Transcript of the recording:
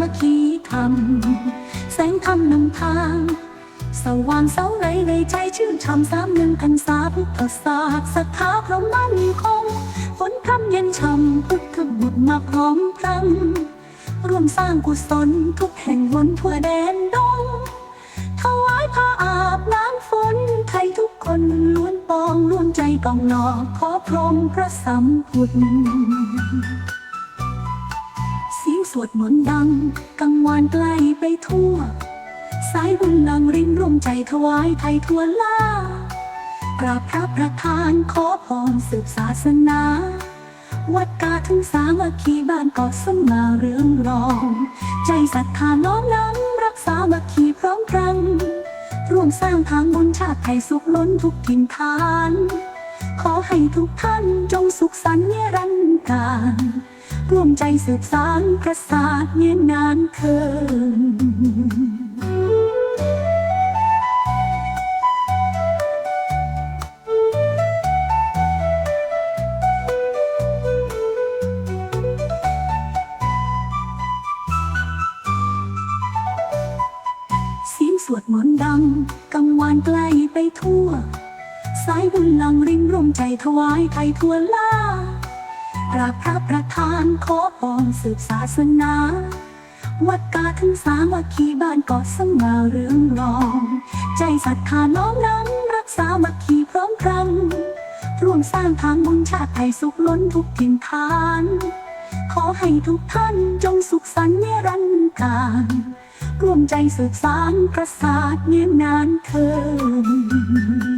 มัคคีธรรม แสงธรรมนำทาง สว่างเสาไรในใจชื่นช่ำสามหนึ่งพันษาพุทธศาสตร์ศรัทธาพระมั่นคงฝนพรำเย็นช่ำพุทธบุตรมาพร้อมพรังร่วมสร้างกุศลทุกแห่งบนทั่วแดนดงถวายผ้าอาบน้ำฝนไทยทุกคนล้วนปองล้วนใจกองนอขอพรมพระสัมพุทธ วดมนต์ดัง กังวานไกลไปทั่ว สายบุญลังรินร่วมใจถวายไทยทั่วล่ากราบพระประธานขอพรสืบศาสนา วัดกาทั้งสามัคคีบ้านกาะสมมาเรื่องรอง ใจศรัทธาน้อมนำรักษามัคคีพร้อมพรัง ร่วมสร้างทางบุญชาติไทยสุขล้นทุกถิ่นฐาน ขอให้ทุกท่านจงสุขสันต์นิรันดร์การ ร่วมใจสืบสานประสาทเยืนนานเคินเสียงสวดมนต์ดังกังวานไกลไปทั่ว สายบุญหลังริมร่วมใจถวายไทยทั่วล่า กราบพระประธานขอพรสืบศาสนา วัดกาทั้งสามวัคคีบ้านเกาะสมมาเรืองรอง ใจศรัทธาน้อมนำรักษามัคคีพร้อมพรังร่วมสร้างทางบุญชาติไทยสุขล้นทุกถิ่นฐาน ขอให้ทุกท่านจงสุขสันต์นิรันดร์การร่วมใจสืบสานประสาทเนียนนานเคิน